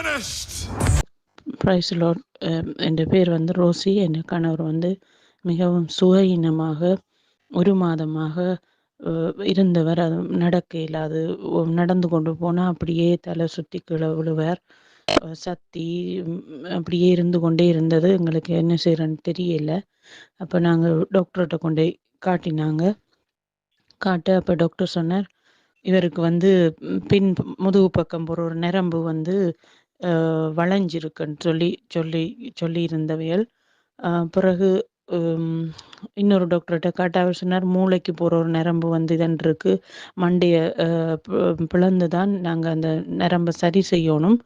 finished. Price lot என் பேர் வந்து Rousey என் கணவர் வந்து மிகவும் சுகஈனமாக ஒரு மாதமாக இருந்தவர் அது நடக்க இல்லாது நடந்து கொண்டு போனால் அப்படியே தலை சுற்றி கீழே விழுவார் சக்தி சத்தி அப்படியே இருந்து கொண்டே இருந்தது எங்களுக்கு என்ன செய்கிறேன்னு தெரியல அப்போ நாங்கள் டாக்டர்கிட்ட கொண்டு காட்டினாங்க காட்ட அப்போ டாக்டர் சொன்னார் இவருக்கு வந்து பின் முதுகு பக்கம் போகிற ஒரு நரம்பு வந்து வளைஞ்சிருக்குன்னு சொல்லி சொல்லி சொல்லியிருந்தவையல் பிறகு இன்னொரு டாக்டர்கிட்ட காட்ட அவர் சொன்னார் மூளைக்கு போகிற ஒரு நரம்பு வந்து இதன் இருக்கு மண்டையை பிளந்து தான் நாங்கள் அந்த நரம்பை சரி செய்யணும்.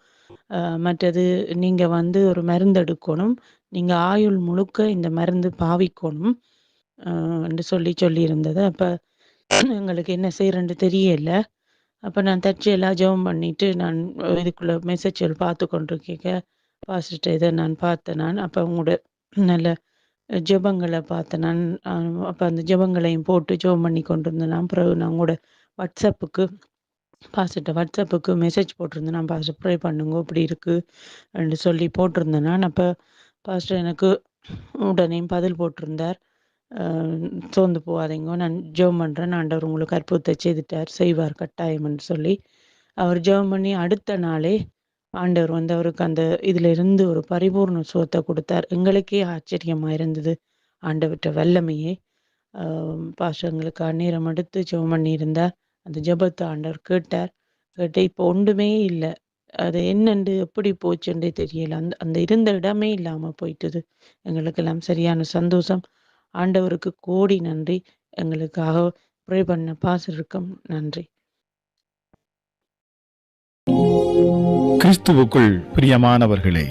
மற்றது நீங்கள் வந்து ஒரு மருந்து எடுக்கணும். நீங்கள் ஆயுள் முழுக்க இந்த மருந்து பாவிக்கணும். என்று சொல்லி சொல்லியிருந்தது. அப்போ எங்களுக்கு என்ன செய்யறன்னு தெரியல. அப்போ நான் தற்செயலாக ஜெபம் பண்ணிட்டு நான் இதுக்குள்ளே மெசேஜ்கள் பார்த்து கொண்டு பாஸ்ட்டு இதை நான் பார்த்தேன் நான். அப்போ உங்களோட நல்ல ஜெபங்களை பார்த்தேன் நான். அப்போ அந்த ஜெபங்களையும் போட்டு ஜெபம் பண்ணி கொண்டு இருந்தேன் நான். பிறகு நான் உங்களோட வாட்ஸ்அப்புக்கு பாஸ்ட்டு வாட்ஸ்அப்புக்கு மெசேஜ் போட்டிருந்தேன். நான் பாஸ்டர் ப்ரே பண்ணுங்க இப்படி இருக்குன்னு அப்படின்னு சொல்லி போட்டிருந்தேன் நான். அப்போ பாஸ்டர் எனக்கு உடனே பதில் போட்டிருந்தார். சோர்ந்து போகாதீங்க. நான் ஜெபம் பண்ணுறேன் ஆண்டவர் உங்களுக்கு அற்புதத்தை செய்துட்டார். செய்வார் கட்டாயம்னு சொல்லி அவர் ஜெபம் பண்ணி அடுத்த நாளே ஆண்டவர் வந்து அவருக்கு அந்த இதுல இருந்து ஒரு பரிபூர்ண சுகத்தை கொடுத்தார். எங்களுக்கே ஆச்சரியமா இருந்தது. ஆண்டவற்ற வல்லமையே. பாஷங்களுக்கு அந்நேரம் எடுத்து ஜெபம் பண்ணி அந்த ஜெபத்தை ஆண்டவர் கேட்டார். கேட்டு இப்போ ஒன்றுமே இல்லை. அது என்னண்டு எப்படி போச்சுன்றே தெரியல. அந்த அந்த இருந்த இடமே இல்லாமல் போயிட்டுது. எங்களுக்கெல்லாம் சரியான சந்தோஷம். ஆண்டவருக்கு கோடி நன்றி. எங்களுக்காக ப்ரே பண்ண பாசருக்கும் நன்றி. கிறிஸ்துவுக்குள் பிரியமானவர்களே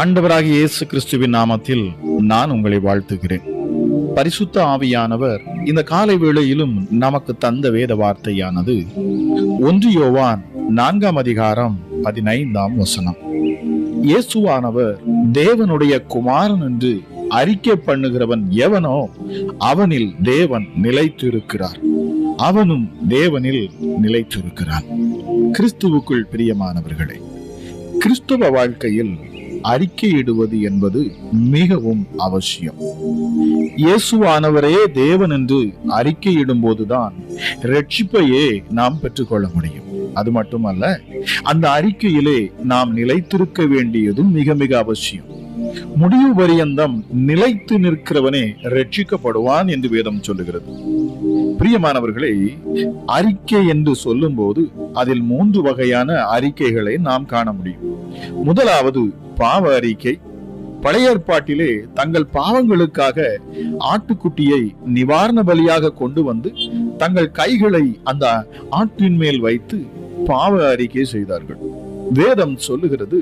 ஆண்டவராகிய இயேசு கிறிஸ்துவின் நாமத்தில் நான் உங்களை வாழ்த்துகிறேன். பரிசுத்த ஆவியானவர் இந்த காலை வேளையிலும் நமக்கு தந்த வேத வார்த்தையானது ஒன்று யோவான் நான்காம் அதிகாரம் பதினைந்தாம் வசனம். இயேசுவானவர் தேவனுடைய குமாரன் என்று அறிக்கை பண்ணுகிறவன் எவனோ அவனில் தேவன் நிலைத்திருக்கிறார். அவனும் தேவனில் நிலைத்திருக்கிறான். கிறிஸ்துவுக்குள் பிரியமானவர்களே கிறிஸ்துவ வாழ்க்கையில் அறிக்கையிடுவது என்பது மிகவும் அவசியம். இயேசுவானவரே தேவன் என்று அறிக்கையிடும் போதுதான் ரட்சிப்பையே நாம் பெற்றுக்கொள்ள முடியும். அது மட்டுமல்ல அந்த அறிக்கையிலே நாம் நிலைத்திருக்க வேண்டியதும் மிக மிக அவசியம். முடிவு பரியந்தம் நிலைத்து நிற்கிறவனே ரட்சிக்கப்படுவான் என்று வேதம் சொல்லுகிறது. பிரியமானவர்களே அறிக்கை என்று சொல்லும்போது அதில் மூன்று வகையான அறிக்கைகளை நாம் காண முடியும். முதலாவது பாவ அறிக்கை. பழைய ஏற்பாட்டிலே தங்கள் பாவங்களுக்காக ஆட்டுக்குட்டியை நிவாரண பலியாக கொண்டு வந்து தங்கள் கைகளை அந்த ஆட்டின் மேல் வைத்து பாவ அறிக்கை செய்தார்கள். வேதம் சொல்லுகிறது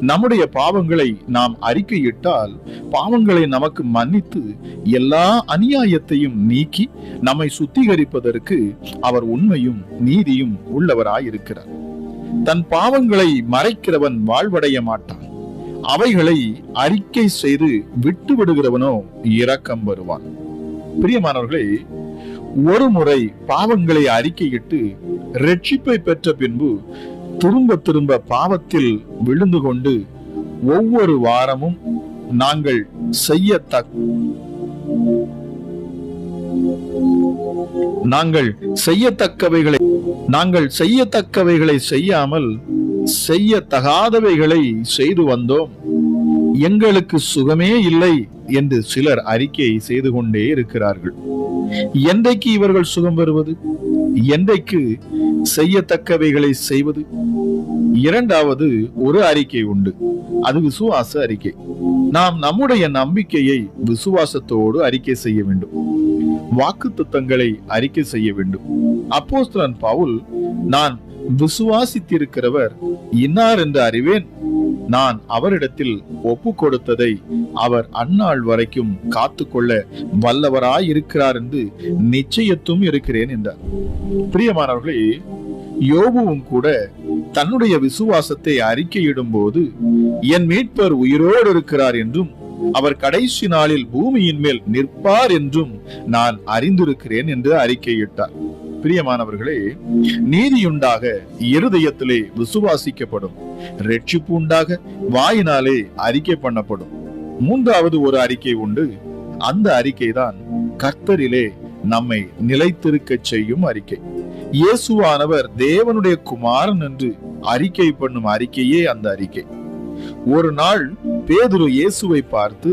நம்முடைய பாவங்களை நாம் அறிக்கையிட்டால் பாவங்களை நமக்கு மன்னித்து எல்லா அநியாயத்தையும் நீக்கி நம்மை சுத்திகரிப்பதற்கு அவர் உண்மையும் நீதியும் உள்ளவராயிருக்கிறார். தன் பாவங்களை மறைக்கிறவன் வாழ்வடைய மாட்டான். அவைகளை அறிக்கை செய்து விட்டு விடுகிறவனோ இரக்கம் வருவான். பிரியமானவர்களே ஒரு முறை பாவங்களை அறிக்கையிட்டு ரட்சிப்பை பெற்ற பின்பு திரும்ப திரும்ப பாவத்தில் விழுந்து கொண்டு ஒவ்வொரு வாரமும் நாங்கள் செய்யத்தக்க நாங்கள் செய்யத்தக்கவைகளை நாங்கள் செய்யத்தக்கவைகளை செய்யாமல் செய்யத்தகாதவைகளை செய்து வந்தோம். எங்களுக்கு சுகமே இல்லை என்று சிலர் அறிக்கை செய்து கொண்டே இருக்கிறார்கள். என்றைக்கு இவர்கள் சுகம் பெறுவது? என்றைக்கு செய்யத்தக்கவைகளை செய்வது. இரண்டாவது ஒரு அறிக்கை உண்டு. அது விசுவாச அறிக்கை. நாம் நம்முடைய நம்பிக்கையை விசுவாசத்தோடு அறிக்கை செய்ய வேண்டும். வாக்கு தத்தங்களை அறிக்கை செய்ய வேண்டும். அப்போஸ்தலன் பவுல் நான் விசுவாசித்திருக்கிறவர் இன்னார் என்று அறிவேன். நான் அவரிடத்தில் ஒப்பு கொடுத்ததை அவர் அந்நாள் வரைக்கும் காத்துக்கொள்ள வல்லவராயிருக்கிறார் என்று நிச்சயத்தும் இருக்கிறேன் என்றார். பிரியமானவர்களே யோபுவும் கூட தன்னுடைய விசுவாசத்தை அறிக்கையிடும் போது என் மீட்பர் உயிரோடு இருக்கிறார் என்றும் அவர் கடைசி நாளில் பூமியின் மேல் நிற்பார் என்றும் நான் அறிந்திருக்கிறேன் என்று அறிக்கையிட்டார். பிரியமானவர்களே நீதியுண்டாக இருதயத்திலே விசுவாசிக்கப்படும் ரட்சிப்பு உண்டாக வாயினாலே அறிக்கை பண்ணப்படும். மூன்றாவது ஒரு அறிக்கை உண்டு. அந்த அறிக்கை தான் கர்த்தரிலே நம்மை நிலைத்திருக்கச் செய்யும் அறிக்கை. இயேசுவானவர் தேவனுடைய குமாரன் என்று அறிக்கை பண்ணும் அறிக்கையே அந்த அறிக்கை. ஒரு நாள் பேதுரு இயேசுவை பார்த்து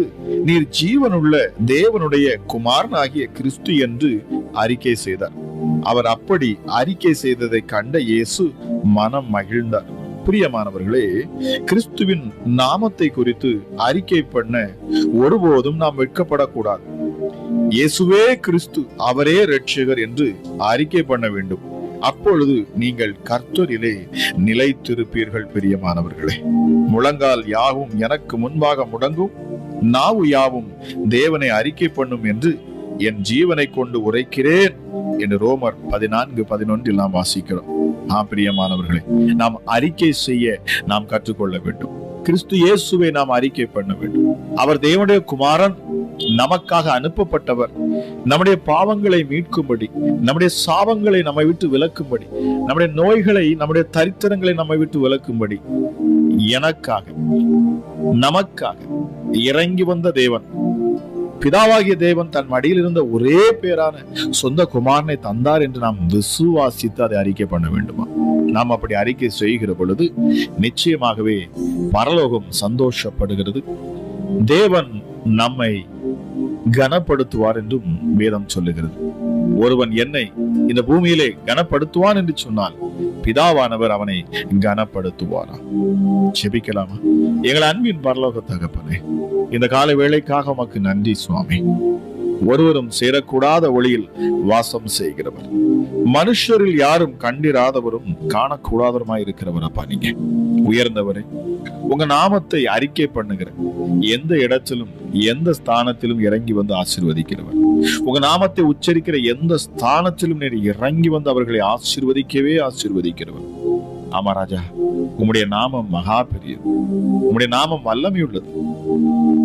நீர் ஜீவனுள்ள தேவனுடைய குமாரனாகிய கிறிஸ்து என்று அறிக்கை செய்தார். அவர் அப்படி அறிக்கை செய்ததை கண்ட இயேசு மனம் மகிழ்ந்தார். பிரியமானவர்களே கிறிஸ்துவின் நாமத்தை குறித்து அறிக்கை பண்ண ஒருபோதும் நாம் வெட்கப்படக்கூடாது. இயேசுவே கிறிஸ்து அவரே ரட்சகர் என்று அறிக்கை பண்ண வேண்டும். அப்பொழுது நீங்கள் கர்த்தரிலே நிலைத்திருப்பீர்கள் பிரியமானவர்களே. முழங்கால் யாவும் எனக்கு முன்பாக முடங்கும். நாவு யாவும் தேவனை அறிக்கை பண்ணும் என்று என் ஜீவனை கொண்டு உரைக்கிறேன் என்று ரோமர் பதினான்கு பதினொன்றில் நாம் வாசிக்கிறோம். ஆம் பிரியமானவர்களே நாம் அறிக்கை செய்ய நாம் கற்றுக்கொள்ள வேண்டும். கிறிஸ்து இயேசுவை நாம் அறிக்கை பண்ண வேண்டும். அவர் தேவனுடைய குமாரன் நமக்காக அனுப்பப்பட்டவர். நம்முடைய பாவங்களை மீட்கும்படி நம்முடைய சாபங்களை நம்மை விட்டு விலக்கும்படி நம்முடைய நோய்களை நம்முடைய தரித்திரங்களை நம்மை விட்டு விலக்கும்படி எனக்காக நமக்காக இறங்கி வந்த தேவன் பிதாவாகிய தேவன் தன் மடியில் இருந்த ஒரே பேரான சொந்த குமாரனை தந்தார் என்று நாம் விசுவாசித்து அதை அறிக்கை பண்ண வேண்டுமா? நாம் அப்படி அறிக்கை செய்கிற பொழுது நிச்சயமாகவே பரலோகம் சந்தோஷப்படுகிறது. தேவன் நம்மை கனப்படுத்துவார் என்றும் வேதம் சொல்லுகிறது. ஒருவன் என்னை இந்த பூமியிலே கனப்படுத்துவான் என்று சொன்னால் பிதாவானவர் அவனை கனப்படுத்துவாரா? செபிக்கலாமா எங்கள் அன்பின் பரலோக தகப்பனே இந்த கால வேலைக்காக உமக்கு நன்றி சுவாமி. ஒருவரும் சேரக்கூடாத ஒளியில் வாசம் செய்கிறவர். மனுஷரில் யாரும் கண்டிராதவரும் காணக்கூடாதவருமாய் இருக்கிறவர் அப்பா நீங்க. உயர்ந்தவரே உங்க நாமத்தை அறிக்கை பண்ணுகிற எந்த இடத்திலும் எந்த ஸ்தானத்திலும் இறங்கி வந்து ஆசிர்வதிக்கிறவர். உங்க நாமத்தை உச்சரிக்கிற எந்த ஸ்தானத்திலும் நீர் இறங்கி வந்து அவர்களை ஆசீர்வதிக்கவே ஆசிர்வதிக்கிறவர். ஆமா ராஜா உம்முடைய நாமம் மகா பெரியது. உம்முடைய நாமம் வல்லமை உள்ளது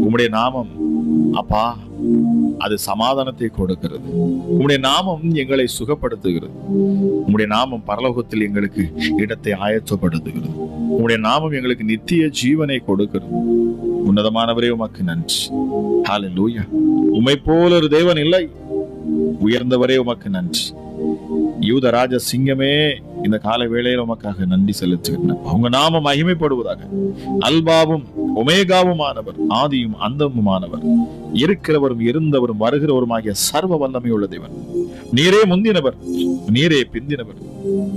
உம்முடைய நாமம் அப்பா அது சமாதானத்தை கொடுக்கிறது. உம்முடைய நாமம் எங்களை சுகப்படுத்துகிறது. உம்முடைய நாமம் பரலோகத்தில் எங்களுக்கு இடத்தை ஆயத்தப்படுத்துகிறது. உம்முடைய நாமம் எங்களுக்கு நித்திய ஜீவனை கொடுக்கிறது. உன்னதமானவரே உமக்கு நன்றி. ஆலூயா உமை போல ஒரு தேவன் இல்லை. உயர்ந்தவரே உமக்கு நன்றி. யூதராஜ சிங்கமே இந்த கால வேளையில் உமக்காக நன்றி செலுத்துகிறேன். உங்க நாமம் மகிமைப்படுவதாக அல்பாவும் ஒமேகாவுமானவர் ஆதியும் அந்தமுமானவர். இருக்கிறவரும் இருந்தவரும் வருகிறவருமாகிய சர்வ வல்லமை உள்ள தேவன். நீரே முந்தினவர் நீரே பிந்தினவர்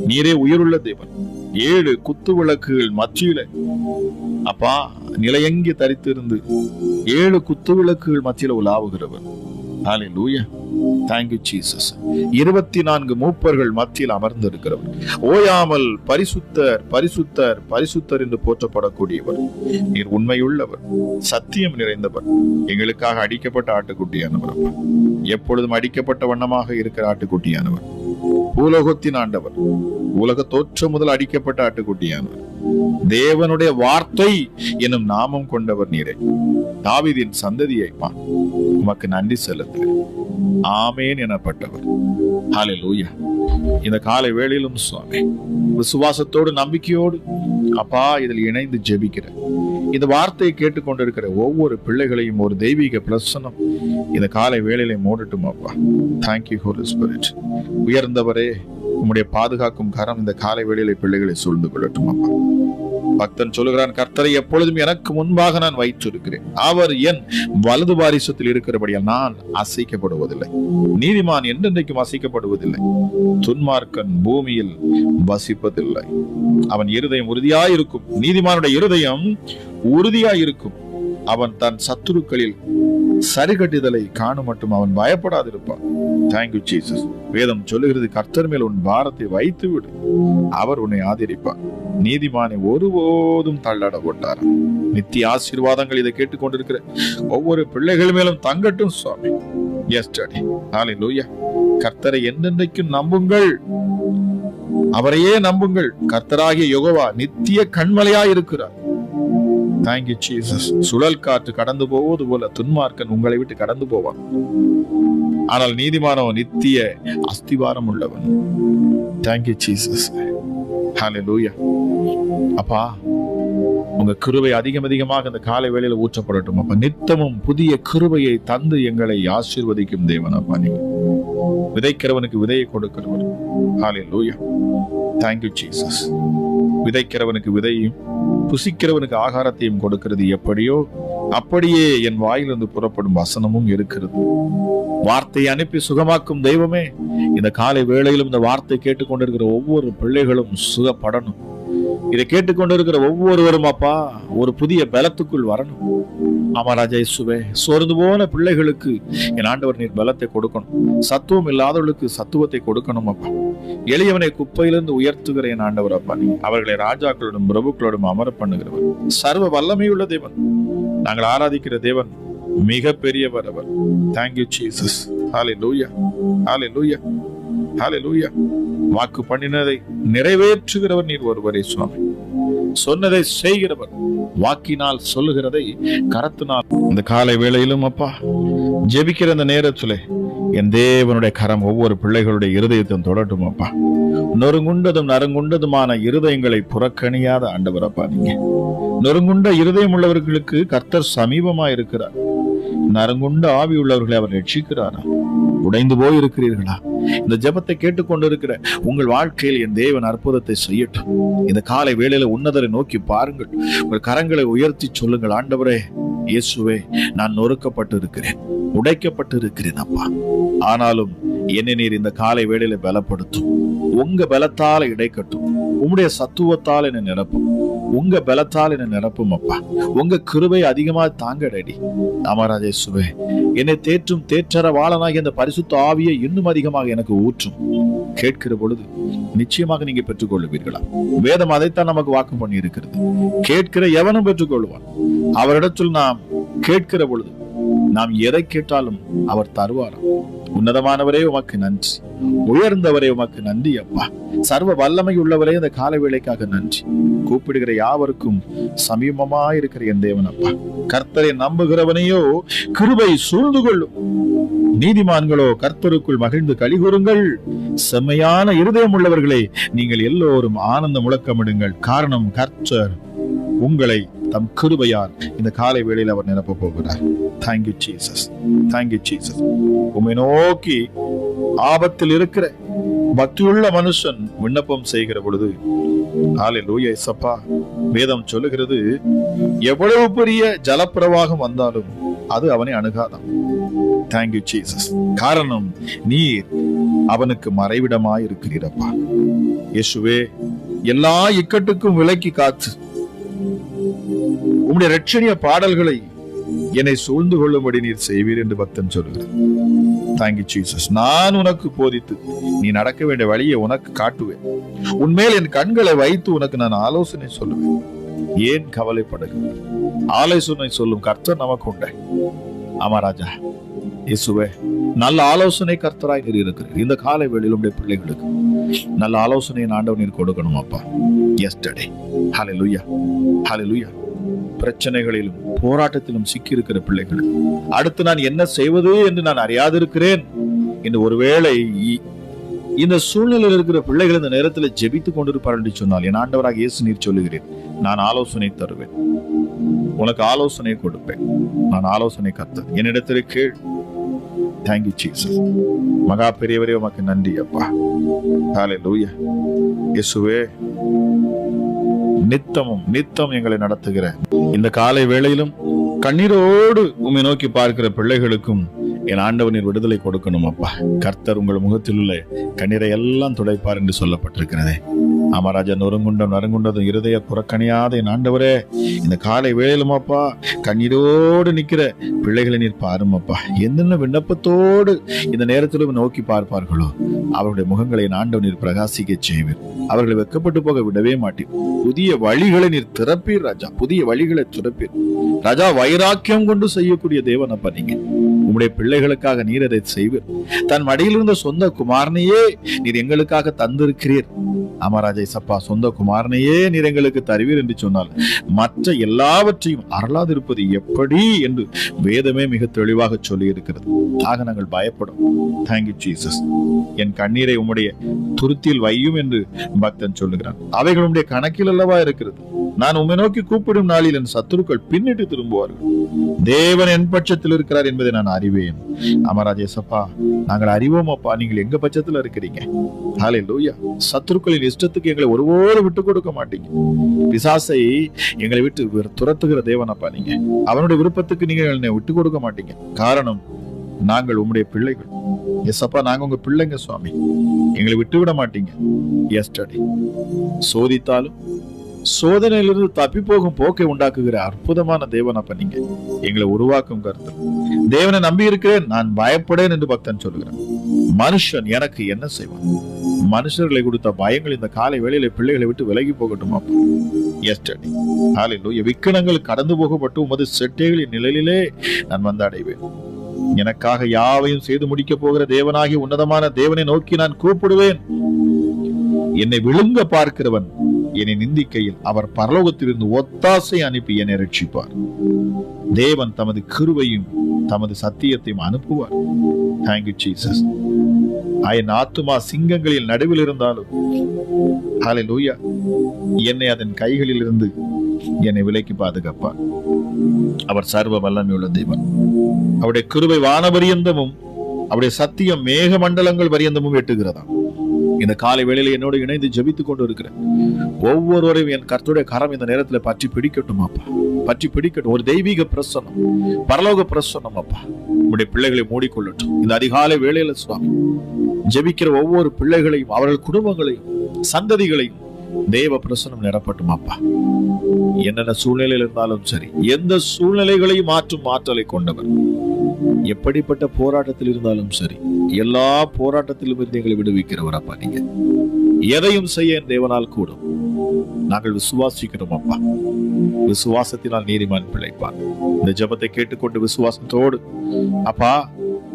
நீரே உயிருள்ள தேவன். ஏழு குத்து விளக்குகள் மத்தியில. அப்பா நிலையங்கி தரித்திருந்து ஏழு குத்து விளக்குகள் மத்தியில உலாவுகிறவர். ஹalleluya. லூயா தேங்க்யூ ஜீசஸ் இருபத்தி நான்கு மூப்பர்கள் மத்தியில் அமர்ந்திருக்கிறவர். ஓயாமல் பரிசுத்தர் பரிசுத்தர் பரிசுத்தர் என்று போற்றப்படக்கூடியவர். நீர் உண்மையுள்ளவர் சத்தியம் நிறைந்தவர். எங்களுக்காக அடிக்கப்பட்ட ஆட்டுக்குட்டியானவர் எப்பொழுதும் அடிக்கப்பட்ட வண்ணமாக இருக்கிற ஆட்டுக்குட்டியானவர். பூலோகத்தின் ஆண்டவர் உலக தோற்றம் முதல் அடிக்கப்பட்ட ஆட்டுக்குட்டியானவர். தேவனுடைய வார்த்தை எனும் நாமம் கொண்டவர் நீரை. தாவீதின் சந்ததியை உமக்கு நன்றி செலுத்துகிறேன். ஆமேன் எனப்பட்டவர். ஹalleluya இந்த காலை வேளையிலும் சுவாமி விசுவாசத்தோடு நம்பிக்கையோடு அப்பா இதில் இணைந்து ஜெபிக்கிறேன் இந்த வார்த்தையை கேட்டுக்கொண்டிருக்கிற ஒவ்வொரு பிள்ளைகளையும் ஒரு தெய்வீக பிரசனம் இந்த காலை வேளையில மூடட்டும் அப்பா. தேங்க்யூ ஹோலி ஸ்பிரிட் உயர்ந்தவரே உம்முடைய பாதுகாக்கும் கரம் இந்த காலை வேளையில பிள்ளைகளை சூழ்ந்து கொள்ளட்டும் அப்பா. பக்தன் சொல்லுகிறான் கர்த்தரை எப்பொழுதும் எனக்கு முன்பாக நான் வைத்திருக்கிறேன். அவர் என் வலது பாரிசத்தில் இருக்கிறபடியால் நான் அசைக்கப்படுவதில்லை. நீதிமான் என்றென்றைக்கும் அசைக்கப்படுவதில்லை. துன்மார்க்கன் பூமியில் வசிப்பதில்லை. அவன் இருதயம் உறுதியாயிருக்கும். நீதிமானுடைய இருதயம் உறுதியாயிருக்கும். அவன் தன் சத்துருக்களில் சரிகட்டுதலை காணும் மட்டும் அவன் பயப்படாதிருப்பான். தேங்க்யூ ஜீசஸ் வேதம் சொல்லுகிறது கர்த்தர் மேல் உன் பாரத்தை வைத்து விடு அவர் உன்னை ஆதரிப்பார். நீதிமானை ஒருபோதும் தள்ளாட போட்டார் நித்திய ஆசீர்வாதங்கள் இதை கேட்டுக்கொண்டிருக்கிற ஒவ்வொரு பிள்ளைகள் மேலும் தங்கட்டும் சுவாமி. எஸ் டாடி லூயா கர்த்தரை என்றென்றைக்கும் நம்புங்கள். அவரையே நம்புங்கள். கர்த்தராகிய யோகவா நித்திய கண்மலையா இருக்கிறார் தேங்க் யூ ஜீசஸ் சுழல் காற்று கடந்து போவது போல துன்மார்க்கன் உங்களை விட்டு கடந்து போவான். ஆனால் நீதிமானவன் நித்திய அஸ்திவாரம் உள்ளவன். தேங்க் யூ ஜீசஸ் ஹalleluya அப்பா உங்க கிருவை அதிகம் அதிகமாக இந்த காலை வேளையில ஊற்றப்படட்டும் அப்ப. நித்தமும் புதிய கிருவையை தந்து எங்களை ஆசீர்வதிக்கும் தேவன் அப்பா நீங்க. விதைக்கிறவனுக்கு விதையை கொடுக்கிறவர். லூயா தேங்க்யூ ஜீசஸ் விதைக்கிறவனுக்கு விதையும் புசிக்கிறவனுக்கு ஆகாரத்தையும் கொடுக்கிறது எப்படியோ அப்படியே என் வாயிலிருந்து புறப்படும் வசனமும் இருக்கிறது. வார்த்தையை அனுப்பி சுகமாக்கும் தெய்வமே இந்த காலை வேளையிலும் இந்த வார்த்தை கேட்டுக்கொண்டிருக்கிற ஒவ்வொரு பிள்ளைகளும் சுகப்படணும். இதை கேட்டுக்கொண்டிருக்கிற ஒவ்வொருவரும் அப்பா ஒரு புதிய பலத்துக்குள் வரணும். ஆமா ராஜா இயேசுவே சோர்ந்து போன பிள்ளைகளுக்கு என் ஆண்டவர் நீர் பலத்தை கொடுக்கணும். சத்துவம் இல்லாதவர்களுக்கு சத்துவத்தை கொடுக்கணும் அப்பா. எளியவனை குப்பையிலிருந்து உயர்த்துகிற என் ஆண்டவர் அப்பா. நீ அவர்களை ராஜாக்களோடும் பிரபுக்களோடும் அமர பண்ணுகிறவர் சர்வ வல்லமையுள்ள தேவன். நாங்கள் ஆராதிக்கிற தேவன் மிக பெரியவர் அவர். தேங்க்யூ ஜீசஸ் ஹாலே லூயா ஹாலே லூயா ஹாலே லூயா வாக்கு பண்ணினதை நிறைவேற்றுகிறவர் நீர் ஒருவரே சுவாமி. சொன்னதை செய்கிறவர் வாக்கினால் சொல்லுகிறதை கரத்தினால். இந்த காலை வேளையிலும் அப்பா ஜெபிக்கிற அந்த நேரத்திலே என் தேவனுடைய கரம் ஒவ்வொரு பிள்ளைகளுடைய இருதயத்தையும் தொடட்டும் அப்பா நொறுங்குண்டதும் நறுங்குண்டதுமான இருதயங்களை புறக்கணியாத ஆண்டவரப்பா நீங்க. நொறுங்குண்ட இருதயம் உள்ளவர்களுக்கு கர்த்தர் சமீபமா இருக்கிறார். நறுங்குண்ட ஆவி உள்ளவர்களை அவர் ரட்சிக்கிறாரா? உடைந்து போய் இருக்கிறீர்களா இந்த ஜெபத்தை கேட்டுக்கொண்டிருக்கிற உங்கள் வாழ்க்கையில் என் தேவன் அற்புதத்தை செய்யட்டும். இந்த காலை வேளையில உன்னதரை நோக்கி பாருங்கள். உங்கள் கரங்களை உயர்த்தி சொல்லுங்கள் ஆண்டவரே. இயேசுவே நான் நொறுக்கப்பட்டு இருக்கிறேன் உடைக்கப்பட்டு இருக்கிறேன் அப்பா. ஆனாலும் என்னை நீர் இந்த காலை வேளையில பலப்படுத்தும். உங்க பலத்தால இடைக்கட்டும். உம்முடைய சத்துவத்தால் என்னை நிரப்பும். உங்க பலத்தால் என்னை நிரப்பும் அப்பா. உங்க கிருபை அதிகமா தாங்க அமராஜே அமராஜேசுவே என்னை தேற்றும் தேற்றற வாழனாகி அந்த பரிசுத்த ஆவியை இன்னும் அதிகமாக எனக்கு ஊற்றும். கேட்கிற பொழுது நிச்சயமாக நீங்க பெற்றுக்கொள்ளுவீர்களா? வேதம் அதைத்தான் நமக்கு வாக்கு பண்ணி இருக்கிறது கேட்கிற எவனும் பெற்றுக்கொள்வான். அவரிடத்தில் நாம் கேட்கிற பொழுது நாம் எதை கேட்டாலும் அவர் தருவாராம். உன்னதமானவரே உமக்கு நன்றி. உயர்ந்தவரே உமக்கு நன்றி அப்பா. சர்வ வல்லமை உள்ளவரே இந்த கால வேளைக்காக நன்றி. கூப்பிடுகிற யாவருக்கும் சமீபமா இருக்கிற என் தேவன் அப்பா. கர்த்தரை நம்புகிறவனையோ கிருபை சூழ்ந்து கொள்ளும் நீதிமான்களோ கர்த்தருக்குள் மகிழ்ந்து கழிகூறுங்கள். செம்மையான இருதயம் உள்ளவர்களே நீங்கள் எல்லோரும் ஆனந்த முழக்கமிடுங்கள். காரணம் கர்த்தர் உங்களை தம் கிருபையால் இந்த காலை வேளையில் அவர் நிரப்ப போகிறார். தேங்க்யூ ஜீசஸ் தேங்க்யூ ஜீசஸ் உண்மை நோக்கி ஆபத்தில் இருக்கிற பக்தியுள்ள மனுஷன் விண்ணப்பம் செய்கிற பொழுது ஹalleluya இயேசப்பா வேதம் சொல்லுகிறது எவ்வளவு பெரிய ஜலப்பிரவாகம் வந்தாலும் அது அவனை அணுகாதான் தேங்க்யூ ஜீசஸ் காரணம் நீர் அவனுக்கு மறைவிடமாய் இருக்கிறீரப்பா இயேசுவே எல்லா இக்கட்டுக்கும் விலக்கி காத்து உம்முடைய ரட்சணிய பாடல்களை என்னை சூழ்ந்து கொள்ளும்படி நீர் செய்வீர் என்று பக்தன் சொல்கிறார் தேங்க்யூ ஜீசஸ் நான் உனக்கு போதித்து நீ நடக்க வேண்டிய வழியை உனக்கு காட்டுவேன். உன்மேல் என் கண்களை வைத்து உனக்கு நான் ஆலோசனை சொல்லுவேன். ஏன் கவலைப்படுகிறேன் ஆலோசனை சொல்லும் கர்த்தர் நமக்கு உண்டே ஆமா ராஜா. இயேசுவே நல்ல ஆலோசனை கர்த்தராய் நீர் இருக்கிறீர். இந்த காலை வேளையில் உடைய பிள்ளைகளுக்கு நல்ல ஆலோசனை ஆண்டவன் நீர் கொடுக்கணும் அப்பா. எஸ்டர்டே ஹalleluya ஹalleluya பிரச்சனைகளிலும் போராட்டத்திலும் சிக்கி இருக்கிற பிள்ளைகள். அடுத்து நான் என்ன செய்வது என்று நான் அறியாதிருக்கிறேன். என்று ஒருவேளை இ- இந்த சூழ்நிலையில் இருக்கிற பிள்ளைகள் இந்த நேரத்தில் ஜெபித்துக் கொண்டிருப்பார் என்று சொன்னால் என் ஆண்டவராக இயேசு நீர் சொல்லுகிறேன் நான் ஆலோசனை தருவேன். உனக்கு ஆலோசனை கொடுப்பேன். நான் ஆலோசனை கத்த என்னிடத்தில் கீழ் தேங்க்யூ ஜீசஸ் மகா பெரியவரே உமக்கு நன்றி அப்பா. ஹalleluya இயேசுவே நித்தமும் நித்தம் எங்களை நடத்துகிற. இந்த காலை வேளையிலும் கண்ணீரோடு உண்மை நோக்கி பார்க்கிற பிள்ளைகளுக்கும் என் ஆண்டவனின் விடுதலை கொடுக்கணும் அப்பா. கர்த்தர் உங்கள் முகத்தில் உள்ள கண்ணீரை எல்லாம் துடைப்பார் என்று சொல்லப்பட்டிருக்கிறதே. ஆமாராஜா நொறுங்குண்டம் நறுங்குண்டதும் இருதய புறக்கணியாத என் ஆண்டவரே. இந்த காலை வேலையிலுமாப்பா கண்ணீரோடு நிக்கிற பிள்ளைகளை நீர் பாருமாப்பா. என்னென்ன விண்ணப்பத்தோடு இந்த நேரத்திலும் நோக்கி பார்ப்பார்களோ அவருடைய முகங்களை என் ஆண்டவர் நீர் பிரகாசிக்க செய்வீர் அவர்களை வெக்கப்பட்டு போக விடவே மாட்டீர் புதிய வழிகளை நீர் திறப்பீர் ராஜா. புதிய வழிகளை திறப்பீர். ராஜா வைராக்கியம் கொண்டு செய்யக்கூடிய தேவன் அப்பா நீங்க. உம்முடைய பிள்ளைகளுக்காக நீர் அதை செய்வீர். தன் மடியில் இருந்த சொந்த குமாரனையே நீர் எங்களுக்காக தந்திருக்கிறீர். அமராஜை சப்பா சொந்த குமாரனையே நீர் எங்களுக்கு தருவீர் என்று சொன்னால் மற்ற எல்லாவற்றையும் அருளாதிருப்பது எப்படி என்று வேதமே மிக தெளிவாக சொல்லி இருக்கிறது ஆக நாங்கள் பயப்படும். தேங்க்யூ ஜீசஸ் என் கண்ணீரை உம்முடைய துருத்தியில் வையும் என்று பக்தன் சொல்லுகிறான். அவைகள் உம்முடைய கணக்கில் அல்லவா இருக்கிறது? நான் உம்மை நோக்கி கூப்பிடும் நாளில் என் சத்துருக்கள் பின்னிட்டு திரும்புவார்கள். தேவன் என் பட்சத்தில் இருக்கிறார் என்பதை நான் அறிவேன். அமராஜேசப்பா நாங்கள் அறிவோம் அப்பா நீங்கள் எங்க பட்சத்துல இருக்கிறீங்க? ஹாலே லூயா சத்துருக்களின் இஷ்டத்துக்கு எங்களை ஒருவோடு விட்டு கொடுக்க மாட்டீங்க. பிசாசை எங்களை விட்டு துரத்துகிற துரத்துகிற தேவனப்பா நீங்க. அவனுடைய விருப்பத்துக்கு நீங்க என்னை விட்டு கொடுக்க மாட்டீங்க. காரணம் நாங்கள் உம்முடைய பிள்ளைகள். எஸ் அப்பா நாங்க உங்க பிள்ளைங்க சுவாமி. எங்களை விட்டு விட மாட்டீங்க. எஸ்டடி சோதித்தாலும் சோதனையிலிருந்து தப்பி போகும் போக்கை உண்டாக்குகிற அற்புதமான தேவன் அப்ப நீங்க. எங்களை உருவாக்கும் கருத்து. தேவனை நம்பி இருக்கிறேன் நான் பயப்படேன் என்று பக்தன் சொல்லுகிறேன் மனுஷன் எனக்கு என்ன செய்வான்? மனுஷர்களை கொடுத்த பயங்கள் இந்த காலை வேளையில பிள்ளைகளை விட்டு விலகி போகட்டும்? அப்பா எஸ்டடி ஹalleluya விக்கனங்கள் கடந்து போகப்பட்டு உமது செட்டைகளின் நிழலிலே நான் வந்து அடைவேன். எனக்காக யாவையும் செய்து முடிக்க போகிற தேவனாகி உன்னதமான தேவனை நோக்கி நான் கூப்பிடுவேன். என்னை விழுங்க பார்க்கிறவன் என்னை நிந்திக்கையில் அவர் பரலோகத்திலிருந்து ஒத்தாசை அனுப்பி என்னை ரட்சிப்பார். தேவன் தமது கிருவையும் தமது சத்தியத்தையும் அனுப்புவார். தேங்க்யூ ஜீசஸ் என் ஆத்துமா சிங்கங்களில் நடுவில் இருந்தாலும் ஹalleluya என்னை அதன் கைகளில் இருந்து என்னை விலைக்கு பாதுகாப்பார். அவர் சர்வ வல்லமையுள்ள தேவன். அவருடைய கிருவை வானபரியந்தமும் அவருடைய சத்தியம் மேக மண்டலங்கள் பரியந்தமும் எட்டுகிறதா இந்த காலை வேளையில என்னோடு இணைந்து ஜபித்துக் கொண்டு இருக்கிறேன் ஒவ்வொருவரையும் என் கர்த்தருடைய கரம் இந்த நேரத்துல பற்றி பிடிக்கட்டும் அப்பா. பற்றி பிடிக்கட்டும். ஒரு தெய்வீக பிரசனம் பரலோக பிரசனம் அப்பா. உடைய பிள்ளைகளை மூடிக்கொள்ளட்டும். இந்த அதிகாலை வேளையில சுவாமி ஜெபிக்கிற ஒவ்வொரு பிள்ளைகளையும் அவர்கள் குடும்பங்களையும் சந்ததிகளையும் தேவ பிரசனம் நிரப்பட்டும் அப்பா என்னென்ன சூழ்நிலையில் இருந்தாலும் சரி எந்த சூழ்நிலைகளையும் மாற்றும் மாற்றலை கொண்டவர். எப்படிப்பட்ட போராட்டத்தில் இருந்தாலும் சரி எல்லா போராட்டத்திலும் இருந்து எங்களை விடுவிக்கிறவர் அப்பா நீங்க. எதையும் செய்ய என் தேவனால் கூடும். நாங்கள் விசுவாசிக்கிறோம் அப்பா விசுவாசத்தினால் நீதிமான் பிழைப்பார் இந்த ஜெபத்தை கேட்டுக்கொண்டு விசுவாசத்தோடு அப்பா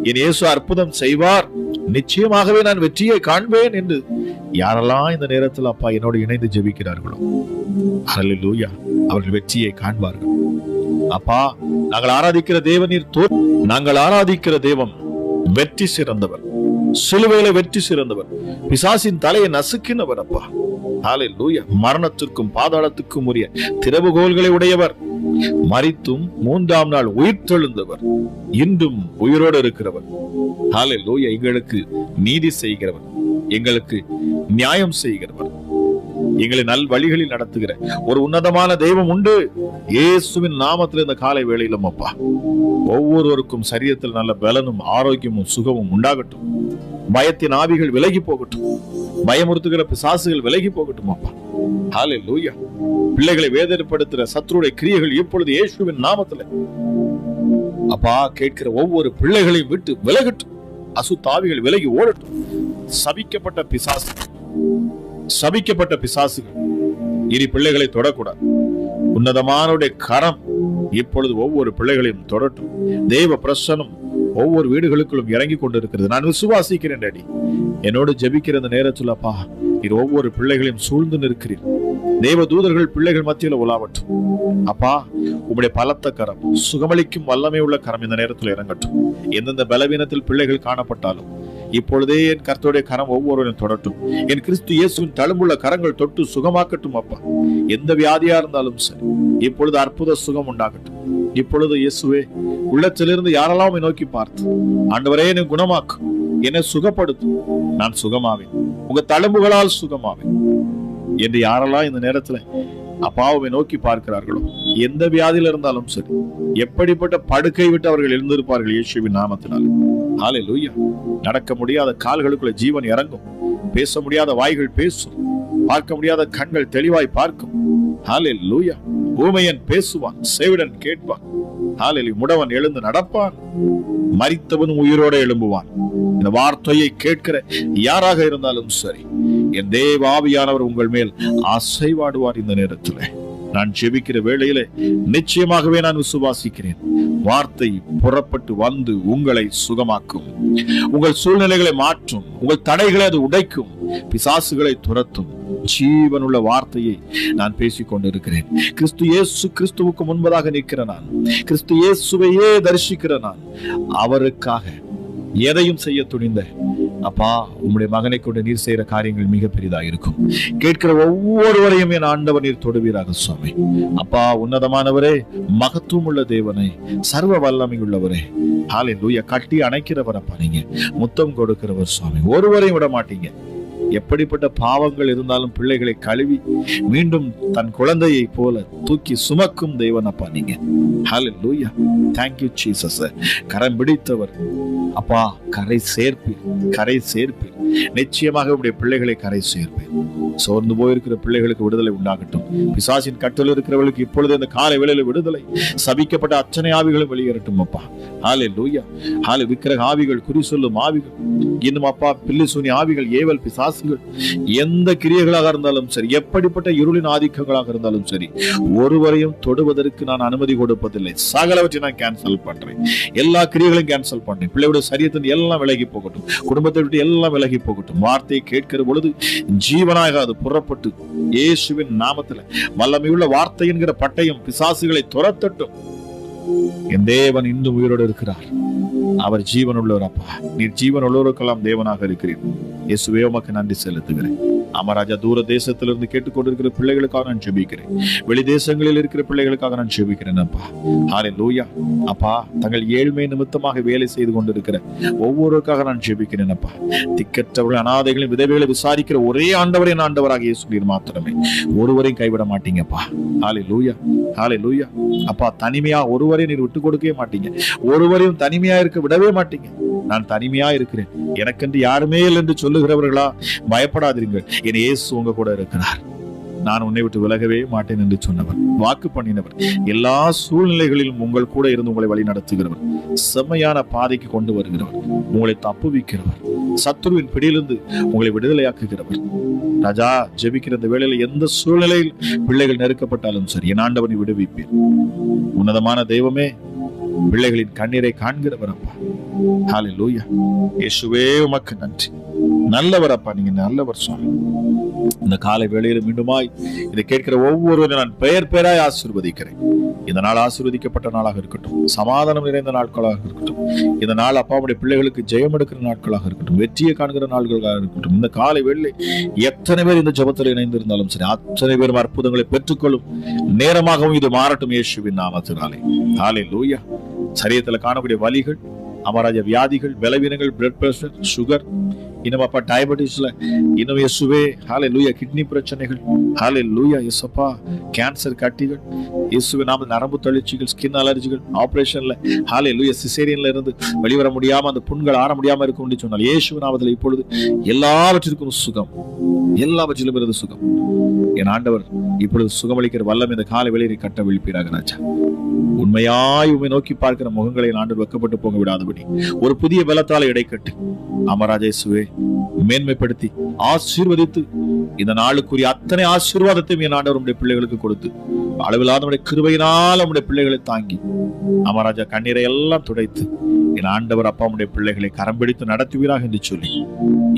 என் இயேசு அற்புதம் செய்வார். நிச்சயமாகவே நான் வெற்றியை காண்பேன் என்று யாரெல்லாம் இந்த நேரத்தில் அப்பா என்னோடு இணைந்து ஜெபிக்கிறார்களோ. ஹalleluya. அவர்கள் வெற்றியை காண்பார்கள். அப்பா நாங்கள் ஆராதிக்கிற தேவநீர் தோ நாங்கள் ஆராதிக்கிற தேவம் வெற்றி சிறந்தவர். சிலுவையில வெற்றி சிறந்தவர். பிசாசின் தலையை நசுக்கினவர் அப்பா. மரணத்திற்கும் பாதாளத்துக்கும் உரிய திறவுகோல்களை உடையவர். மறித்தும் மூன்றாம் நாள் உயிர் தெழுந்தவர் இன்றும் உயிரோடு இருக்கிறவர். ஹalleluya எங்களுக்கு நீதி செய்கிறவர். எங்களுக்கு நியாயம் செய்கிறவர். எங்களை நல் வழிகளில் நடத்துகிற ஒரு உன்னதமான தெய்வம் உண்டு. இயேசுவின் நாமத்தில் இந்த காலை வேளையிலும் அப்பா. ஒவ்வொருவருக்கும் சரீரத்தில் நல்ல பலனும் ஆரோக்கியமும் சுகமும் உண்டாகட்டும். பயத்தின் ஆவிகள் விலகி போகட்டும். பயமுறுத்துகிற பிசாசுகள் விலகி போகட்டும் அப்பா. பிள்ளைகளை வேதனைப்படுத்துற சத்ருடைய கிரியைகள் இப்பொழுது இயேசுவின் நாமத்துல. அப்பா கேட்கிற ஒவ்வொரு பிள்ளைகளையும் விட்டு விலகட்டும். அசுத்தாவிகள் விலகி ஓடட்டும். சபிக்கப்பட்ட பிசாசு சபிக்கப்பட்ட பிசாசுகள் இனி பிள்ளைகளை தொடக்கூடாது. உன்னதமானுடைய கரம் இப்பொழுது ஒவ்வொரு பிள்ளைகளையும் தொடட்டும். தெய்வ பிரசனம் ஒவ்வொரு வீடுகளுக்குள்ளும் இறங்கி கொண்டிருக்கிறது. நான் விசுவாசிக்கிறேன் டாடி. என்னோடு ஜெபிக்கிற அந்த நேரத்தில் அப்பா இது ஒவ்வொரு பிள்ளைகளையும் சூழ்ந்து நிற்கிறீர். தேவ தூதர்கள் பிள்ளைகள் மத்தியில் உலாவட்டும். அப்பா உங்களுடைய பலத்த கரம் சுகமளிக்கும் வல்லமை உள்ள கரம் இந்த நேரத்தில் இறங்கட்டும். எந்தெந்த பலவீனத்தில் பிள்ளைகள் காணப்பட்டாலும் இப்பொழுதே என் கர்த்தருடைய கரம் ஒவ்வொருவரும் தொடட்டும். என் கிறிஸ்து இயேசுவின் தழும்புள்ள கரங்கள் தொட்டு சுகமாக்கட்டும் அப்பா. எந்த வியாதியா இருந்தாலும் சரி இப்பொழுது அற்புத சுகம் உண்டாகட்டும். இப்பொழுது இயேசுவே உள்ளத்திலிருந்து யாரெல்லாம் நோக்கி பார்த்து ஆண்டவரே என்னை குணமாக்கும் என்னை சுகப்படுத்தும் நான் சுகமாவேன். உங்க தழும்புகளால் சுகமாவேன். என்று யாரெல்லாம் இந்த நேரத்துல அப்பாவை நோக்கி பார்க்கிறார்களோ எந்த வியாதியில இருந்தாலும் சரி எப்படிப்பட்ட படுக்கை விட்டு அவர்கள் எழுந்திருப்பார்கள் இயேசுவின் நாமத்தினால். ஆலே லூயா நடக்க முடியாத கால்களுக்குள்ள ஜீவன் இறங்கும். பேச முடியாத வாய்கள் பேசும். பார்க்க முடியாத கண்கள் தெளிவாய் பார்க்கும். ஹாலே லூயா ஊமையன் பேசுவான் செவிடன் கேட்பான். ஹாலில் முடவன் எழுந்து நடப்பான். மறித்தவனும் உயிரோட எழும்புவான். இந்த வார்த்தையை கேட்கிற யாராக இருந்தாலும் சரி என் தேவாவியானவர் உங்கள் மேல் அசைவாடுவார் இந்த நேரத்தில். நான் ஜெபிக்கிற வேளையில நிச்சயமாகவே நான் விசுவாசிக்கிறேன். வார்த்தை புறப்பட்டு வந்து உங்களை சுகமாக்கும். உங்கள் சூழ்நிலைகளை மாற்றும். உங்கள் தடைகளை அது உடைக்கும். பிசாசுகளை துரத்தும். ஜீவனுள்ள வார்த்தையை நான் பேசிக் கொண்டிருக்கிறேன். கிறிஸ்து இயேசு கிறிஸ்துவுக்கு முன்பதாக நிற்கிற நான். கிறிஸ்து இயேசுவையே தரிசிக்கிற நான். அவருக்காக எதையும் செய்ய துணிந்த அப்பா உம்முடைய மகனை கொண்டு நீர் செய்யற காரியங்கள் மிக பெரிதா இருக்கும். கேட்கிற ஒவ்வொருவரையும் என் ஆண்டவர் நீர் தொடுவீராக சுவாமி. அப்பா உன்னதமானவரே மகத்துவம் உள்ள தேவனே சர்வ வல்லமை உள்ளவரே ஹாலே தூய கட்டி அணைக்கிறவர் அப்பா நீங்க. முத்தம் கொடுக்கிறவர் சுவாமி. ஒருவரையும் விட மாட்டீங்க எப்படிப்பட்ட பாவங்கள் இருந்தாலும் பிள்ளைகளை கழுவி மீண்டும் தன் குழந்தையை போல தூக்கி சுமக்கும் தேவன் அப்பா நீங்க. ஹாலே லூயா தேங்க்யூ ஜீசஸ் கரம் பிடித்தவர். அப்பா கரை சேர்ப்பீர். கரை சேர்ப்பீர். நிச்சயமாக உடைய பிள்ளைகளை கரை சேர்ப்பேன் சோர்ந்து போயிருக்கிற பிள்ளைகளுக்கு விடுதலை உண்டாகட்டும். பிசாசின் கட்டில் இருக்கிறவர்களுக்கு இப்பொழுது இந்த காலை வேளையில விடுதலை. சபிக்கப்பட்ட அச்சனை ஆவிகளும் வெளியேறட்டும் அப்பா. ஹாலே லூயா ஹாலே விக்கிரக ஆவிகள் குறி சொல்லும் ஆவிகள். இன்னும் அப்பா பில்லி சூனி ஆவிகள் ஏவல் விசுவாசிகள் எந்த கிரியைகளாக இருந்தாலும் சரி எப்படிப்பட்ட இருளின் ஆதிக்கங்களாக இருந்தாலும் சரி ஒருவரையும் தொடுவதற்கு நான் அனுமதி கொடுப்பதில்லை. சகலவற்றை நான் கேன்சல் பண்றேன். எல்லா கிரியைகளையும் கேன்சல் பண்றேன். பிள்ளையோட சரியத்தின் எல்லாம் விலகி போகட்டும். குடும்பத்தை விட்டு எல்லாம் விலகி போகட்டும். வார்த்தையை கேட்கிற பொழுது ஜீவனாக அது புறப்பட்டு இயேசுவின் நாமத்துல வல்லமையுள்ள வார்த்தை என்கிற பட்டயம் பிசாசுகளை துரத்தட்டும். என் தேவன் இன்னும் உயிரோடு இருக்கிறார். அவர் ஜீவனுள்ளவர் அப்பா நீர் ஜீவனுள்ளவருக்கெல்லாம் தேவனாக இருக்கிறீர். இயேசுவே உமக்கு நன்றி செலுத்துகிறேன். அமராஜா தூர தேசத்திலிருந்து கேட்டுக்கொண்டிருக்கிற பிள்ளைகளுக்காக நான் ஜெபிக்கிறேன். வெளி தேசங்களில் இருக்கிற பிள்ளைகளுக்காக நான் ஜெபிக்கிறேன் அப்பா. ஹாலே லூயா அப்பா தங்கள் ஏழ்மை நிமித்தமாக வேலை செய்து கொண்டிருக்கிற ஒவ்வொருவருக்காக நான் ஜெபிக்கிறேன் அப்பா. திக்கற்றவர்கள் அனாதைகளையும் விதவைகளை விசாரிக்கிற ஒரே ஆண்டவரை ஆண்டவராக இயேசு மாத்திரமே. ஒருவரையும் கைவிட மாட்டீங்கப்பா ஹாலே லூயா ஹாலே லூயா அப்பா தனிமையா ஒருவரையும் நீர் விட்டு கொடுக்கவே மாட்டீங்க. ஒருவரையும் தனிமையா இருக்க விடவே மாட்டீங்க. நான் தனிமையா இருக்கிறேன். எனக்கென்று யாருமே இல்லை என்று சொல்லுகிறவர்களா? பயப்படாதீர்கள். என் இயேசு உங்க கூட இருக்கிறார். நான் உன்னை விட்டு விலகவே மாட்டேன் என்று சொன்னவர். வாக்கு பண்ணினவர். எல்லா சூழ்நிலைகளிலும் உங்கள் கூட இருந்து உங்களை வழி நடத்துகிறவர். செம்மையான பாதைக்கு கொண்டு வருகிறவர். உங்களை தப்புவிக்கிறவர் சத்துருவின் பிடியிலிருந்து உங்களை விடுதலையாக்குகிறவர். ராஜா ஜெபிக்கிற இந்த வேளையில எந்த சூழ்நிலையில் பிள்ளைகள் நெருக்கப்பட்டாலும் சரி என் ஆண்டவனை விடுவிப்பேன். உன்னதமான தெய்வமே பிள்ளைகளின் கண்ணீரை காண்கிறவர் அப்பா. ஹாலே லூயா இயேசுவே உமக்கு நன்றி. நல்லவர் அப்பா நீங்க நல்லவர் சுவாமி. இந்த காலை வேளையில மீண்டுமாய் இதை கேட்கிற ஒவ்வொருவரும் நான் பெயர் பெயராய் ஆசீர்வதிக்கிறேன். இந்த நாள் ஆசீர்வதிக்கப்பட்ட நாளாக இருக்கட்டும். சமாதானம் நிறைந்த நாட்களாக இருக்கட்டும். இந்த நாள் அப்பாவுடைய பிள்ளைகளுக்கு ஜெயம் எடுக்கிற நாட்களாக இருக்கட்டும். வெற்றியை காண்கிற நாட்களாக இருக்கட்டும். இந்த காலை வேளை எத்தனை பேர் இந்த ஜபத்தில் இணைந்திருந்தாலும் சரி அத்தனை பேரும் அற்புதங்களை பெற்றுக்கொள்ளும் நேரமாகவும் இது மாறட்டும் இயேசுவின் நாமத்தினாலே. காலை லூயா சரியத்தில் காணக்கூடிய வலிகள் அமராஜ வியாதிகள் பலவீனங்கள் பிளட் பிரஷர் சுகர் இன்னும் அப்பா டயபெட்டிஸ்ல இன்னும் இயேசுவே ஹாலே லூயா கிட்னி பிரச்சனைகள் ஹாலே லூயா இயேசப்பா கேன்சர் கட்டிகள் இயேசுவே நாம நரம்பு தளர்ச்சிகள் ஸ்கின் அலர்ஜிகள் ஆபரேஷன்ல ஹாலே லூயா சிசேரியன்ல இருந்து வெளிவர முடியாம அந்த புண்கள் ஆற முடியாம இருக்கும் சொன்னால் இயேசு நாமத்தில் இப்பொழுது எல்லாவற்றிற்கும் சுகம் எல்லாவற்றிலும் இருந்து சுகம். என் ஆண்டவர் இப்பொழுது சுகமளிக்கிற வல்லம் இந்த காலை வெளியை கட்ட விழிப்பீராக ராஜா. உண்மையாய் உண்மை நோக்கி பார்க்கிற முகங்களை ஆண்டு வெக்கப்பட்டு போக விடாதபடி. ஒரு புதிய பலத்தால் இடைக்கட்டு அமராஜேசுவே மேன்மைப்படுத்தி ஆசீர்வதித்து இந்த நாளுக்குரிய அத்தனை ஆசீர்வாதத்தையும் என் ஆண்டவர் உடைய பிள்ளைகளுக்கு கொடுத்து அளவில்லாத நம்முடைய கிருபையினால் நம்முடைய பிள்ளைகளை தாங்கி அமராஜா கண்ணீரை எல்லாம் துடைத்து என் ஆண்டவர் அப்பா பிள்ளைகளை கரம் பிடித்து நடத்துவீராக என்று சொல்லி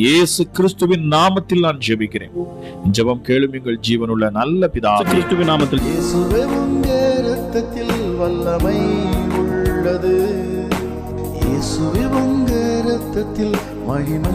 இயேசு கிறிஸ்துவின் நாமத்தில் நான் ஜெபிக்கிறேன். ஜெபம் கேளும் எங்கள் ஜீவனுள்ள நல்ல பிதா கிறிஸ்துவின் நாமத்தில். இயேசுவே உங்க இரத்தத்தில் வல்லமை உள்ளது. இயேசுவே உங்க மகிமை